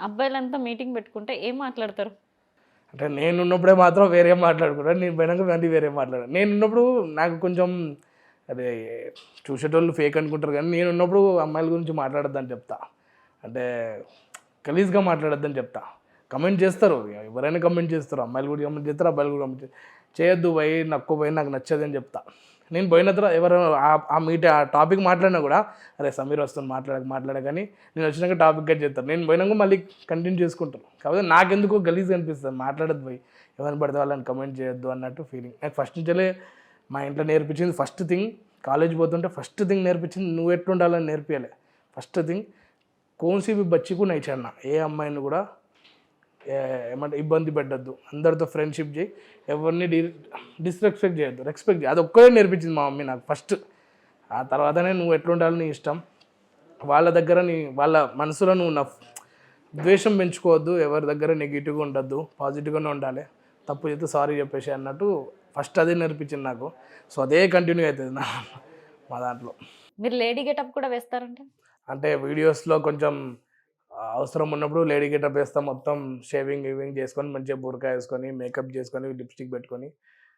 అబ్బాయిలంతా meeting పెట్టుకుంటే ఏం మాట్లాడతారు? అంటే నేను ఉన్నప్పుడే మాత్రం వేరే మాట్లాడుకుంటాను నేను పోయినాక మళ్ళీ వేరే మాట్లాడాను. నేను ఉన్నప్పుడు నాకు కొంచెం అదే చూసేటోళ్ళు ఫేక్ అనుకుంటారు కానీ నేను ఉన్నప్పుడు అమ్మాయిల గురించి మాట్లాడొద్దని చెప్తా. అంటే గలీజ్గా మాట్లాడొద్దని చెప్తా. కమెంట్ చేస్తారు. ఎవరైనా కమెంట్ చేస్తారు. అమ్మాయిలు కూడా కమెంట్ చేస్తారు అబ్బాయిలు కూడా కమెంట్ చేస్తారు చేయొద్దు పోయి నక్కు పోయి నాకు నచ్చదని చెప్తా. నేను పోయిన తర్వాత ఎవరు ఆ- మీట్ ఆ టాపిక్ మాట్లాడినా కూడా అరే సమీర్ వస్తుంది మాట్లాడక మాట్లాడకని. నేను వచ్చినాక టాపిక్ కట్ చేస్తాను నేను పోయినాక మళ్ళీ కంటిన్యూ చేసుకుంటాను కాకపోతే నాకెందుకో గలీజ్ అనిపిస్తుంది మాట్లాడద్దు పోయి ఎవరిని పడితే వాళ్ళని కమెంట్ చేయొద్దు అన్నట్టు ఫీలింగ్ నాకు ఫస్ట్ నుంచే మా ఇంట్లో నేర్పించింది ఫస్ట్ థింగ్ కాలేజ్ పోతుంటే ఫస్ట్ థింగ్ నేర్పించింది నువ్వు ఎట్లుండాలని నేర్పించాలి ఫస్ట్ థింగ్ కోన్సీ బి బచ్చికు నైచన్న ఏ అమ్మాయిని కూడా ఏమంటే ఇబ్బంది పెట్టద్దు. అందరితో ఫ్రెండ్షిప్ చేయి. ఎవరిని డి డిస్రెస్పెక్ట్ చేయొద్దు. రెస్పెక్ట్ చేయి. అది ఒక్కడే నేర్పించింది మా మమ్మీ నాకు ఫస్ట్ ఆ తర్వాతనే నువ్వు ఎట్లుండాలి నీ ఇష్టం. వాళ్ళ దగ్గర నీ వాళ్ళ మనసులో నువ్వు నా ద్వేషం పెంచుకోవద్దు. ఎవరి దగ్గర నెగిటివ్గా ఉండొద్దు. పాజిటివ్గానే ఉండాలి. తప్పు చేస్తే సారీ చెప్పేసి అన్నట్టు ఫస్ట్ అదే నేర్పించింది నాకు. సో అదే కంటిన్యూ అవుతుంది నా మా దాంట్లో. మీరు లేడీ గెటప్ కూడా వేస్తారంటే అంటే వీడియోస్లో కొంచెం అవసరం ఉన్నప్పుడు లేడీ గెటప్ వేస్తాం. మొత్తం షేవింగ్ గివింగ్ చేసుకొని మంచిగా బురకా వేసుకొని మేకప్ చేసుకొని లిప్స్టిక్ పెట్టుకొని.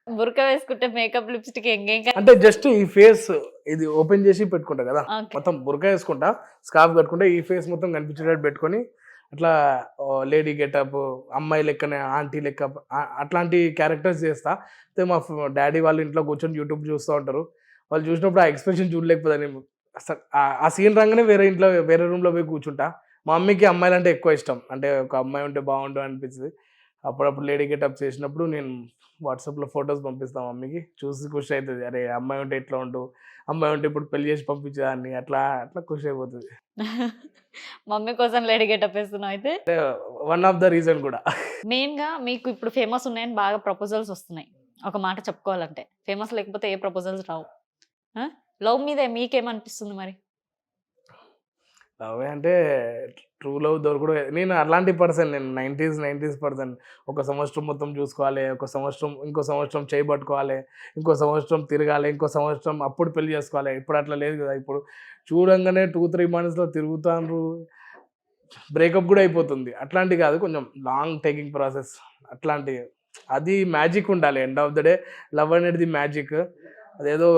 బురక వేసుకుంటే మేకప్ లిప్స్టిక్ ఎంగేం అంటే జస్ట్ ఈ ఫేస్ ఇది ఓపెన్ చేసి పెట్టుకుంటా కదా? మొత్తం బురకా వేసుకుంటా స్కార్ఫ్ కట్టుకుంటే ఈ ఫేస్ మొత్తం కనిపించేటట్టు పెట్టుకొని అట్లా లేడీ గెటప్ అమ్మాయి లెక్కనే ఆంటీ లెక్క అట్లాంటి క్యారెక్టర్స్ చేస్తా. అయితే మా డాడీ వాళ్ళు ఇంట్లో కూర్చొని యూట్యూబ్ చూస్తూ ఉంటారు. వాళ్ళు చూసినప్పుడు ఆ ఎక్స్ప్రెషన్ చూడలేకపోతే ఆ సీన్ రాగానే వేరే ఇంట్లో వేరే రూమ్లో పోయి కూర్చుంటా. మా మమ్మీకి అమ్మాయిలు అంటే ఎక్కువ ఇష్టం. అంటే ఒక అమ్మాయి ఉంటే బాగుండు అనిపిస్తుంది. అప్పుడప్పుడు లేడీ గెటప్ చేసినప్పుడు నేను వాట్సాప్లో ఫొటోస్ పంపిస్తాను మమ్మీకి చూసి ఖుషి అవుతుంది అరే అమ్మాయి ఉంటే ఎట్లా ఉండు. అమ్మాయి ఉంటే ఇప్పుడు పెళ్ళి చేసి పంపించేదాన్ని. అట్లా అట్లా ఖుషి అయిపోతుంది. మమ్మీ కోసం లేడీ గెటప్ వేస్తున్నావు అయితే? వన్ ఆఫ్ ద రీజన్ కూడా. మెయిన్గా మీకు ఇప్పుడు ఫేమస్ ఉన్నాయని బాగా ప్రపోజల్స్ వస్తున్నాయి. ఒక మాట చెప్పుకోవాలంటే. ఫేమస్ లేకపోతే ఏ ప్రపోజల్స్ రావు. లవ్ మీద మీకేమనిపిస్తుంది మరి? లవ్ అంటే ట్రూ లవ్ దొరకడం. నేను అలాంటి పర్సన్ నేను నైంటీస్ నైంటీస్ పర్సన్. ఒక సంవత్సరం మొత్తం చూసుకోవాలి ఒక సంవత్సరం ఇంకో సంవత్సరం చేయబట్టుకోవాలి ఇంకో సంవత్సరం తిరగాలి ఇంకో సంవత్సరం అప్పుడు పెళ్ళి చేసుకోవాలి. ఇప్పుడు అట్లా లేదు కదా. ఇప్పుడు చూడంగానే టూ త్రీ మంత్స్లో తిరుగుతాను బ్రేకప్ కూడా అయిపోతుంది. అట్లాంటి కాదు కొంచెం లాంగ్ టేకింగ్ ప్రాసెస్ అట్లాంటి అది మ్యాజిక్ ఉండాలి. End of the day love అనేది మ్యాజిక్ అదేదో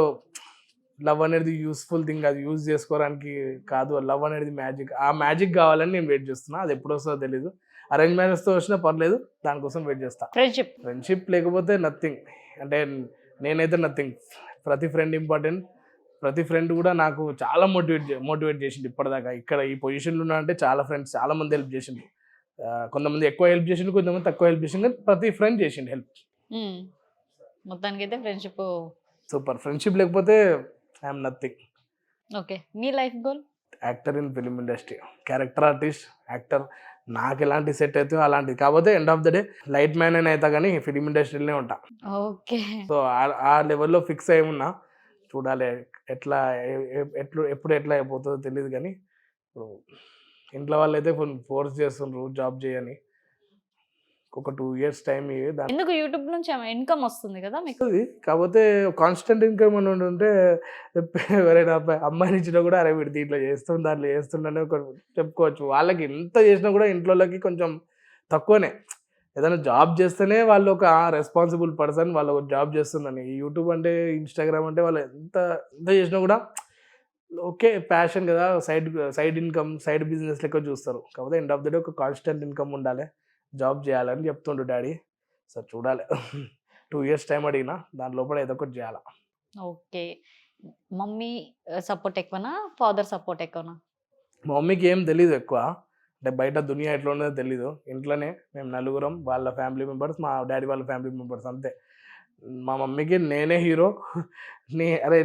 లవ్ అనేది యూస్ఫుల్ థింగ్ అది యూజ్ చేసుకోవడానికి కాదు. లవ్ అనేది మ్యాజిక్ ఆ మ్యాజిక్ కావాలని నేను వెయిట్ చేస్తున్నా. అది ఎప్పుడు వస్తుందో తెలీదు. అరేంజ్ మ్యారేజ్తో వచ్చినా పర్లేదు. దానికోసం వెయిట్ చేస్తా. ఫ్రెండ్షిప్ ఫ్రెండ్షిప్ లేకపోతే నథింగ్ అంటే నేనైతే నథింగ్ ప్రతి ఫ్రెండ్ ఇంపార్టెంట్ ప్రతి ఫ్రెండ్ కూడా నాకు చాలా మోటివేట్ మోటివేట్ చేసిండు ఇప్పటిదాకా. ఇక్కడ ఈ పొజిషన్లో ఉన్నా అంటే చాలా ఫ్రెండ్స్ చాలా మంది హెల్ప్ చేసిండు. ఆ, కొంతమంది ఎక్కువ హెల్ప్ చేసిండు కొంతమంది తక్కువ హెల్ప్ చేసిండు. ప్రతి ఫ్రెండ్ చేసిండు హెల్ప్ మొత్తానికి అయితే ఫ్రెండ్షిప్ సూపర్ ఫ్రెండ్షిప్ లేకపోతే I'm nothing okay. Me life goal? Actor in film industry. Character artist actor నాకు ఎలాంటి సెట్ అయితే అలాంటిది. కాకపోతే end of the day light man అని అవుతా కానీ ఫిలిం ఇండస్ట్రీలోనే ఉంటా. ఓకే. సో ఆ- లెవెల్లో ఫిక్స్ అయి ఉన్నా. చూడాలి ఎట్లా ఎట్లు ఎప్పుడు ఎట్లా అయిపోతుందో తెలియదు కానీ ఇప్పుడు ఇంట్లో వాళ్ళు అయితే ఫోర్స్ చేస్తుండ్రు జాబ్ చేయని. ఒక టూ ఇయర్స్ టైం ఎందుకు యూట్యూబ్ నుంచి ఇన్కమ్ వస్తుంది కదా మీకు. కాకపోతే కాన్స్టెంట్ ఇన్కమ్ అని ఉంటే ఎవరైనా అబ్బాయి అమ్మాయిని ఇచ్చినా కూడా అరే వీడు దీంట్లో చేస్తుండ దాంట్లో చేస్తుండని ఒక చెప్పుకోవచ్చు. వాళ్ళకి ఎంత చేసినా కూడా ఇంట్లోకి కొంచెం తక్కువనే. ఏదైనా జాబ్ చేస్తేనే వాళ్ళు ఒక రెస్పాన్సిబుల్ పర్సన్ వాళ్ళు ఒక జాబ్ చేస్తుందని. యూట్యూబ్ అంటే ఇన్స్టాగ్రామ్ అంటే వాళ్ళు ఎంత ఎంత చేసినా కూడా ఓకే ప్యాషన్ కదా. Side side income side business లెక్క చూస్తారు. కాకపోతే ఎండ్ ఆఫ్ ద డే ఒక కాన్స్టెంట్ ఇన్కమ్ ఉండాలి. జాబ్ చేయాలని చెప్తుండు డాడీ. సార్ చూడాలి. టూ ఇయర్స్ టైం అడిగినా దాని లోపల ఏదో ఒకటి చేయాలి? ఓకే. మమ్మీ సపోర్ట్ ఎక్కువనా? ఫాదర్ సపోర్ట్ ఎక్కువనా? మా మమ్మీకి ఏం తెలీదు ఎక్కువ. అంటే బయట దునియా ఎట్లా ఉన్నదో తెలీదు. ఇంట్లోనే మేము నలుగురం వాళ్ళ ఫ్యామిలీ మెంబర్స్ మా డాడీ వాళ్ళ ఫ్యామిలీ మెంబర్స్ అంతే. మా మమ్మీకి నేనే హీరో. నీ అరే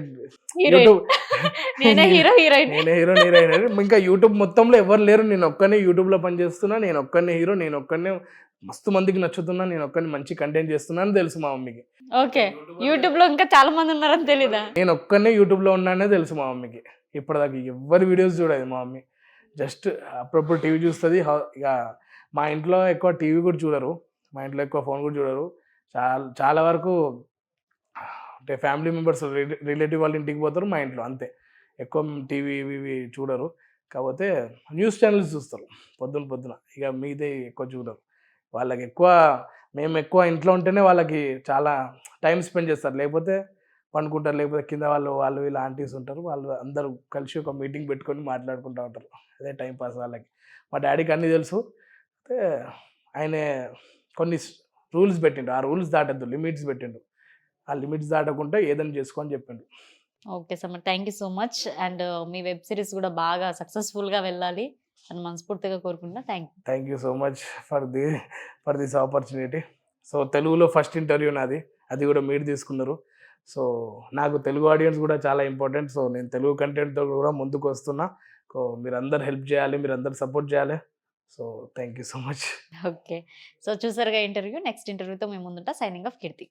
యూట్యూబ్ నేనే హీరో హీరోయిన్. నేనే హీరో హీరోయిన్ ఇంకా యూట్యూబ్ మొత్తంలో ఎవరు లేరు. నేను ఒక్కనే యూట్యూబ్లో పనిచేస్తున్నా నేను ఒక్కనే హీరో నేను ఒక్కనే మస్తు మందికి నచ్చుతున్నా నేను ఒక్కని మంచి కంటెంట్ చేస్తున్నా అని తెలుసు మా మమ్మీకి. ఓకే. యూట్యూబ్లో ఇంకా చాలా మంది ఉన్నారని తెలీదా? నేను ఒక్కనే యూట్యూబ్లో ఉన్నానే తెలుసు మా మమ్మీకి. ఇప్పటిదాకా ఎవరి వీడియోస్ చూడదు మా మమ్మీ. జస్ట్ అప్పుడప్పుడు టీవీ చూస్తుంది. ఇక మా ఇంట్లో ఎక్కువ టీవీ కూడా చూడరు. మా ఇంట్లో ఎక్కువ ఫోన్ కూడా చూడరు. చాలా చాలా వరకు అంటే ఫ్యామిలీ మెంబర్స్ రిలేటివ్ వాళ్ళ ఇంటికి పోతారు మా ఇంట్లో అంతే. ఎక్కువ టీవీ ఇవి ఇవి చూడరు. కాకపోతే న్యూస్ ఛానల్స్ చూస్తారు పొద్దున పొద్దున. ఇక మీదే ఎక్కువ చూడరు. వాళ్ళకి ఎక్కువ మేము ఎక్కువ ఇంట్లో ఉంటేనే వాళ్ళకి చాలా టైం స్పెండ్ చేస్తారు. లేకపోతే పండుకుంటారు లేకపోతే కింద వాళ్ళు వాళ్ళు వీళ్ళు ఆంటీస్ ఉంటారు వాళ్ళు అందరూ కలిసి ఒక మీటింగ్ పెట్టుకొని మాట్లాడుకుంటూ ఉంటారు. అదే టైం పాస్ వాళ్ళకి. మా డాడీకి అన్నీ తెలుసు. అయితే ఆయన కొన్ని రూల్స్ పెట్టిండు. ఆ రూల్స్ దాటద్దు. లిమిట్స్ పెట్టిండు. ఆ లిమిట్స్ దాటకుంటే ఏదైనా చేసుకో అని చెప్పిండు. Okay sir. Thank you so much. And me web series కూడా బాగా సక్సెస్ఫుల్గా వెళ్ళాలి అని మనస్ఫూర్తిగా కోరుకుంటున్నా. Thank you. Thank you so much for the for this opportunity so తెలుగులో ఫస్ట్ ఇంటర్వ్యూ నాది. అది కూడా మీరు తీసుకున్నారు. సో నాకు తెలుగు ఆడియన్స్ కూడా చాలా ఇంపార్టెంట్ సో నేను తెలుగు కంటెంట్తో కూడా ముందుకు వస్తున్నా. సో మీరు అందరు హెల్ప్ చేయాలి. మీరు అందరు సపోర్ట్ చేయాలి. So thank you so much. Okay. So చూసారుగా ఇంటర్వ్యూ. నెక్స్ట్ ఇంటర్వ్యూతో మేము ముందుంటా సైనింగ్ ఆఫ్ కీర్తి